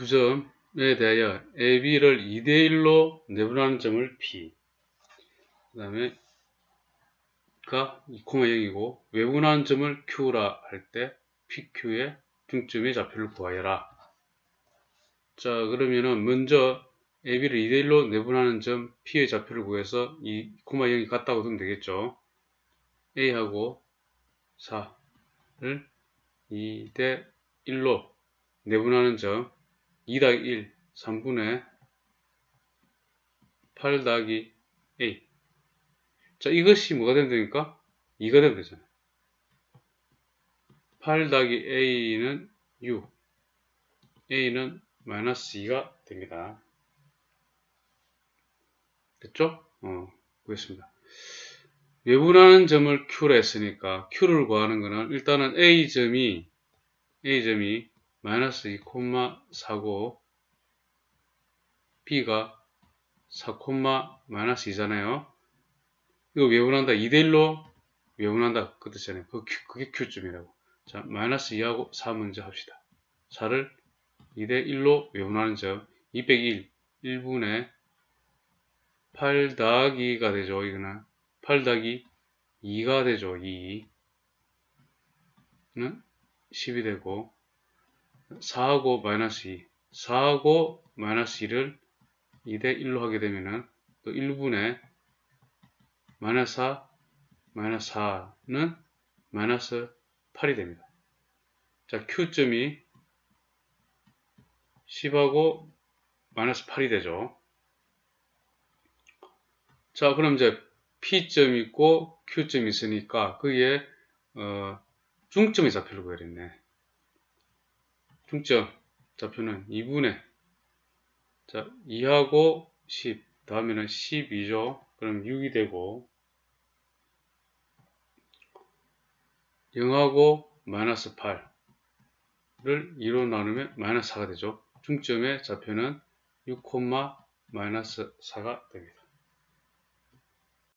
두 점에 대하여 AB를 2대1로 내분하는 점을 P. 그 다음에 가 2,0이고 외분하는 점을 Q라 할 때 PQ의 중점의 좌표를 구하여라. 자 그러면은 먼저 AB를 2대1로 내분하는 점 P의 좌표를 구해서 2,0이 같다고 두면 되겠죠. A하고 4를 2대 1로 내분하는 점 2 더하기 1, 3분의 8 더하기 A. 자, 이것이 뭐가 되면 됩니까? 2가 되면 되잖아요. 8 더하기 A는 6, A는 마이너스 2가 됩니다. 됐죠? 어, 보겠습니다. 외분하는 점을 Q로 했으니까 Q를 구하는 거는 일단은 A점이 A점이 마이너스 2,4고 B가 4, 마이너스 2잖아요. 이거 외분한다. 2대1로 외분한다. 그 뜻이잖아요. 그게 Q점이라고. 자, 마이너스 2하고 4 먼저 합시다. 4를 2대1로 외분하는 점 201, 1분의 8 더하기가 되죠. 이거는 8 더하기 2가 되죠. 2는 10이 되고 4하고 마이너스 2 4하고 마이너스 2를 2대 1로 하게 되면은 또 1분의 마이너스 4 마이너스 4는 마이너스 8이 됩니다. 자 Q점이 10하고 마이너스 8이 되죠. 자 그럼 이제 P점 있고 Q점 있으니까 거기에 어, 중점의 좌표를 구해야겠네. 중점 좌표는 2분의 자 2하고 10 다음에는 12죠. 그럼 6이 되고 0하고 마이너스 8을 2로 나누면 마이너스 4가 되죠. 중점의 좌표는 6, 마이너스 4가 됩니다.